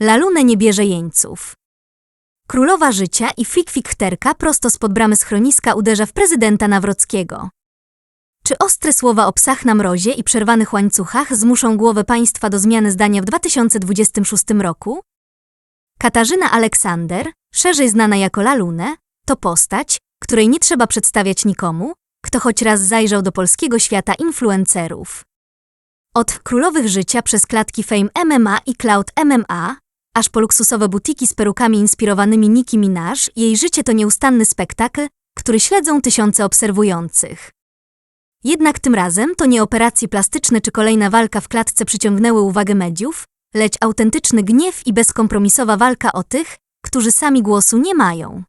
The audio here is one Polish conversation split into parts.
Lalunę nie bierze jeńców. Królowa życia i fikfikterka prosto spod bramy schroniska uderza w prezydenta Nawrockiego. Czy ostre słowa o psach na mrozie i przerwanych łańcuchach zmuszą głowę państwa do zmiany zdania w 2026 roku? Katarzyna Aleksander, szerzej znana jako Lalunę, to postać, której nie trzeba przedstawiać nikomu, kto choć raz zajrzał do polskiego świata influencerów. Od królowych życia przez klatki Fame MMA i Cloud MMA, aż po luksusowe butiki z perukami inspirowanymi Nicki Minaj, jej życie to nieustanny spektakl, który śledzą tysiące obserwujących. Jednak tym razem to nie operacje plastyczne czy kolejna walka w klatce przyciągnęły uwagę mediów, lecz autentyczny gniew i bezkompromisowa walka o tych, którzy sami głosu nie mają.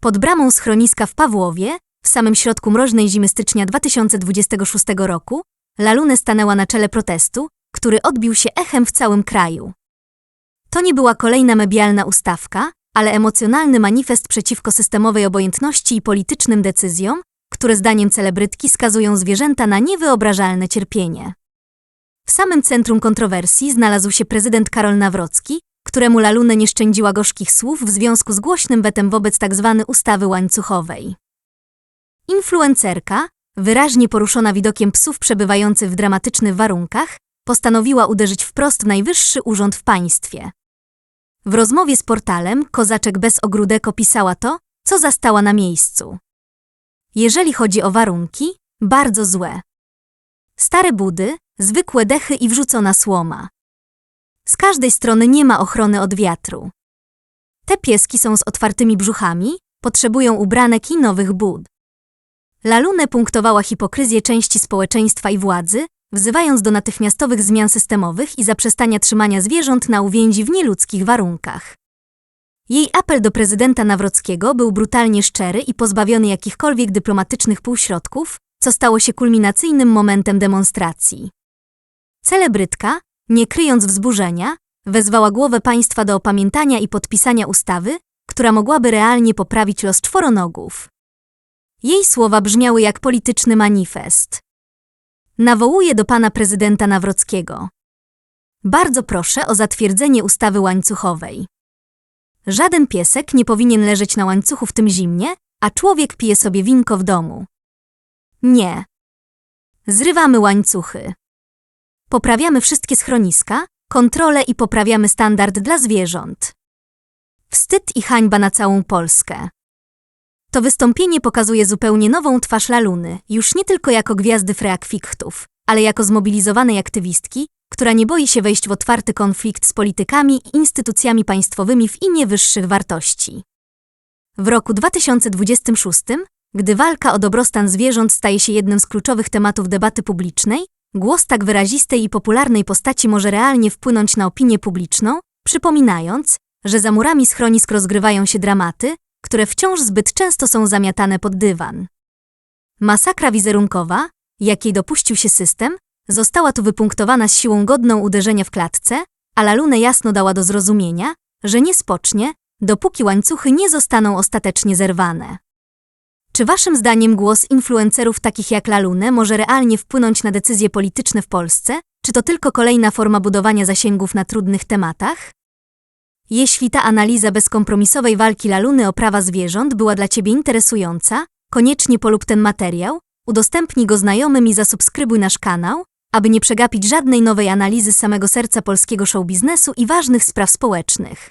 Pod bramą schroniska w Pawłowie, w samym środku mroźnej zimy stycznia 2026 roku, Lalune stanęła na czele protestu, który odbił się echem w całym kraju. To nie była kolejna medialna ustawka, ale emocjonalny manifest przeciwko systemowej obojętności i politycznym decyzjom, które zdaniem celebrytki skazują zwierzęta na niewyobrażalne cierpienie. W samym centrum kontrowersji znalazł się prezydent Karol Nawrocki, któremu Lalune nie szczędziła gorzkich słów w związku z głośnym wetem wobec tzw. ustawy łańcuchowej. Influencerka, wyraźnie poruszona widokiem psów przebywających w dramatycznych warunkach, postanowiła uderzyć wprost w najwyższy urząd w państwie. W rozmowie z portalem Kozaczek bez ogródek opisała to, co zastała na miejscu. Jeżeli chodzi o warunki, bardzo złe. Stare budy, zwykłe dechy i wrzucona słoma. Z każdej strony nie ma ochrony od wiatru. Te pieski są z otwartymi brzuchami, potrzebują ubranek i nowych bud. Lalune punktowała hipokryzję części społeczeństwa i władzy, wzywając do natychmiastowych zmian systemowych i zaprzestania trzymania zwierząt na uwięzi w nieludzkich warunkach. Jej apel do prezydenta Nawrockiego był brutalnie szczery i pozbawiony jakichkolwiek dyplomatycznych półśrodków, co stało się kulminacyjnym momentem demonstracji. Celebrytka, nie kryjąc wzburzenia, wezwała głowę państwa do opamiętania i podpisania ustawy, która mogłaby realnie poprawić los czworonogów. Jej słowa brzmiały jak polityczny manifest. Nawołuję do pana prezydenta Nawrockiego. Bardzo proszę o zatwierdzenie ustawy łańcuchowej. Żaden piesek nie powinien leżeć na łańcuchu w tym zimnie, a człowiek pije sobie winko w domu. Nie. Zrywamy łańcuchy. Poprawiamy wszystkie schroniska, kontrole i poprawiamy standard dla zwierząt. Wstyd i hańba na całą Polskę. To wystąpienie pokazuje zupełnie nową twarz Laluny, już nie tylko jako gwiazdy freakfichtów, ale jako zmobilizowanej aktywistki, która nie boi się wejść w otwarty konflikt z politykami i instytucjami państwowymi w imię wyższych wartości. W roku 2026, gdy walka o dobrostan zwierząt staje się jednym z kluczowych tematów debaty publicznej, głos tak wyrazistej i popularnej postaci może realnie wpłynąć na opinię publiczną, przypominając, że za murami schronisk rozgrywają się dramaty, które wciąż zbyt często są zamiatane pod dywan. Masakra wizerunkowa, jakiej dopuścił się system, została tu wypunktowana z siłą godną uderzenia w klatce, a Lalune jasno dała do zrozumienia, że nie spocznie, dopóki łańcuchy nie zostaną ostatecznie zerwane. Czy waszym zdaniem głos influencerów takich jak Lalune może realnie wpłynąć na decyzje polityczne w Polsce, czy to tylko kolejna forma budowania zasięgów na trudnych tematach? Jeśli ta analiza bezkompromisowej walki Laluny o prawa zwierząt była dla Ciebie interesująca, koniecznie polub ten materiał, udostępnij go znajomym i zasubskrybuj nasz kanał, aby nie przegapić żadnej nowej analizy z samego serca polskiego show biznesu i ważnych spraw społecznych.